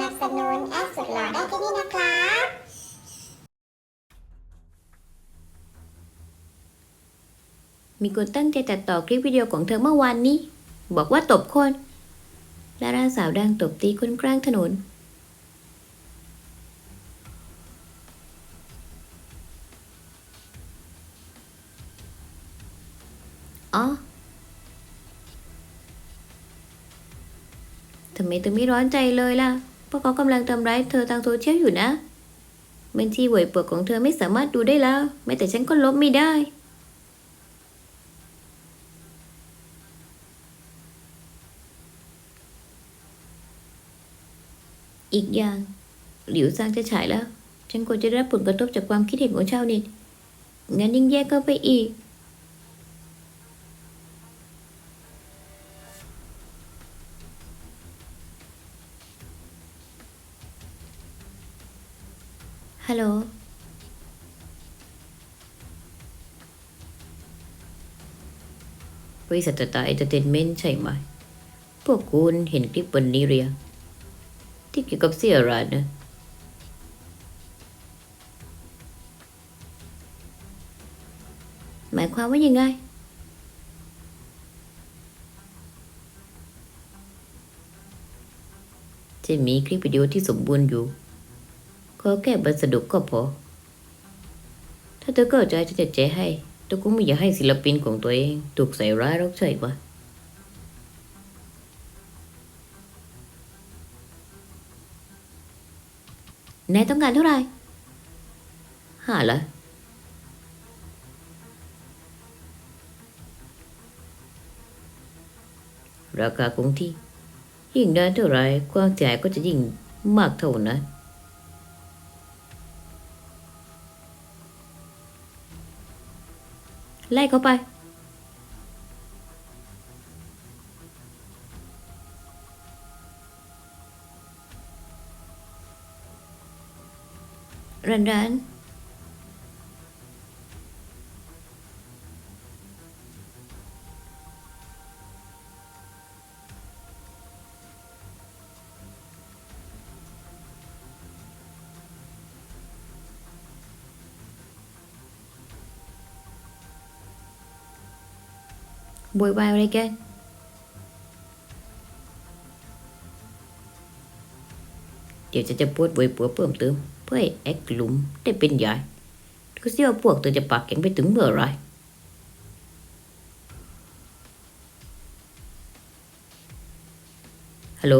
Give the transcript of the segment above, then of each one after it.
นับสนุนแอดสุดหล่อได้ที่นี่นะครับมีคนตั้งใจตัดต่อคลิปวิดีโอของเธอเมื่อวานนี้ บอกว่าตบคนดาราสาวดังตบตีคนกลางถนน อ๋อทำไมเธอไม่ร้อนใจเลยล่ะ พราะเขากำลังทำร้ายเธอทางโซเชียลอยู่นะ บัญชีหวยเปลือกของเธอไม่สามารถดูได้แล้ว แม้แต่ฉันก็ลบไม่ได้ อีกอย่าง หลิวซางจะฉายแล้ว ฉันควรจะได้รับผลกระทบจากความคิดเห็นของชาวเน็ตงั้นยิ่งแย่เข้าไปอีก ฮัลโหล บริษัทตาเอเตอร์เทนเมนต์ใช่ไหม พวกคุณเห็นคลิปวันนี้หรือยังที่เกี่ยวกับเสียรานนะ หมายความว่ายังไง จะมีคลิปวิดีโอที่สมบูรณ์อยู่ ขอแค่บรรสดุก็พอ ถ้าเธอเข้าใจจะจะแจให้แต่ก็ไม่อยากให้ศิลปินของตัวเองถูกใส่ร้ายหรอกใช่ปะนายต้องการเท่าไหร่ห้าละราคาคงที่ ยิ่งได้เท่าไหรความจ่ายก็จะยิ่งมากเท่านั้น ไล่เขาไป รันรัน โวยวายอะไรกันเดี๋ยวจะจะปวดบวยปัวเพิ่มเติมเพื่อแอกหลุมได้เป็นใหญ่ดูสิว่าพวกเธอจะปากแข็งไปถึงเมื่อไรฮัลโหล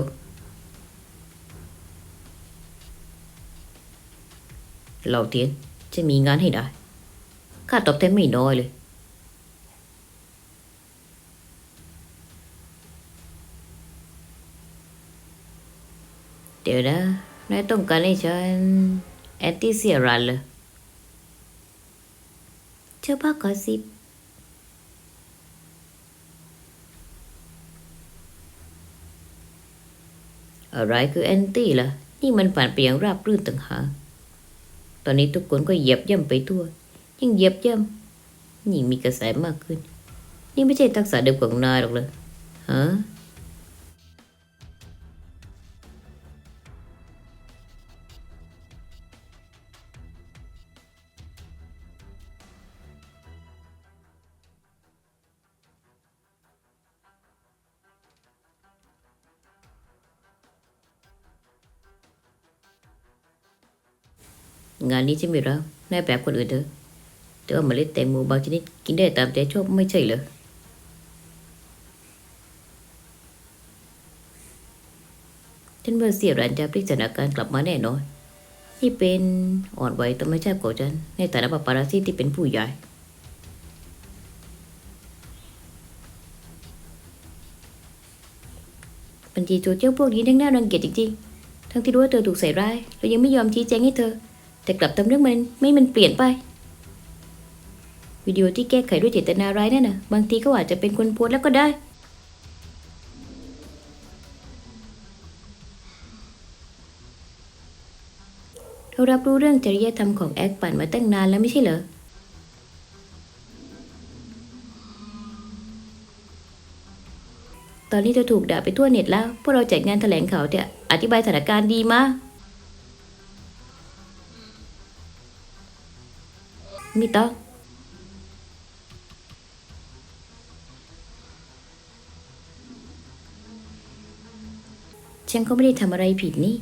เราเทียนจะมีงานให้ได้ ค่าตอบแทนไม่น้อยเลย เดี๋ยวนะนายต้องการให้ฉันแอนตี้เซียรันเลยเจ้าพ่อกอสิบอะไรคือแอนตี้ล่ะ นี่มันผ่านไปอย่างราบรื่นต่างหากตอนนี้ทุกคนก็เหยียบย่ำไปทั่ว ยิ่งเหยียบย่ำยิ่งมีกระแสมากขึ้น นี่ไม่ใช่ทักษะเดิมของนายหรอกเลยฮะ งานนี้ฉันไม่รับนายแบบคนอื่นเถอะแต่ว่าเมล็ดแตงโมบางชนิดกินได้ตามใจชอบไม่ใช่เหรอฉันว่าเสียรันจะพลิกสถานการณ์กลับมาแน่นอนนี่เป็นอ่อนไหวธรรมชาติของฉันในฐานะปาปาราซีที่เป็นผู้ใหญ่บัญชีโซเชียลพวกนี้ทั้งน่ารังเกียจจริงๆ ทั้งที่รู้ว่าเธอถูกใส่ร้ายเรายังไม่ยอมชี้แจงให้เธอ แต่กลับทำเรื่องมันไม่มันเปลี่ยนไป วิดีโอที่แก้ไขด้วยเจตนาร้ายนั่นนะบางทีก็อาจจะเป็นคนโพสแล้วก็ได้ เรารับรู้เรื่องจริยธรรมของแอคปันมาตั้งนานแล้วไม่ใช่เหรอตอนนี้เธอถูกด่าไปทั่วเน็ตแล้ว พวกเราจัดงานแถลงข่าวเนี่ยอธิบายสถานการณ์ดีมาก มิเตรฉันก็ไม่ได้ทำอะไรผิดนี่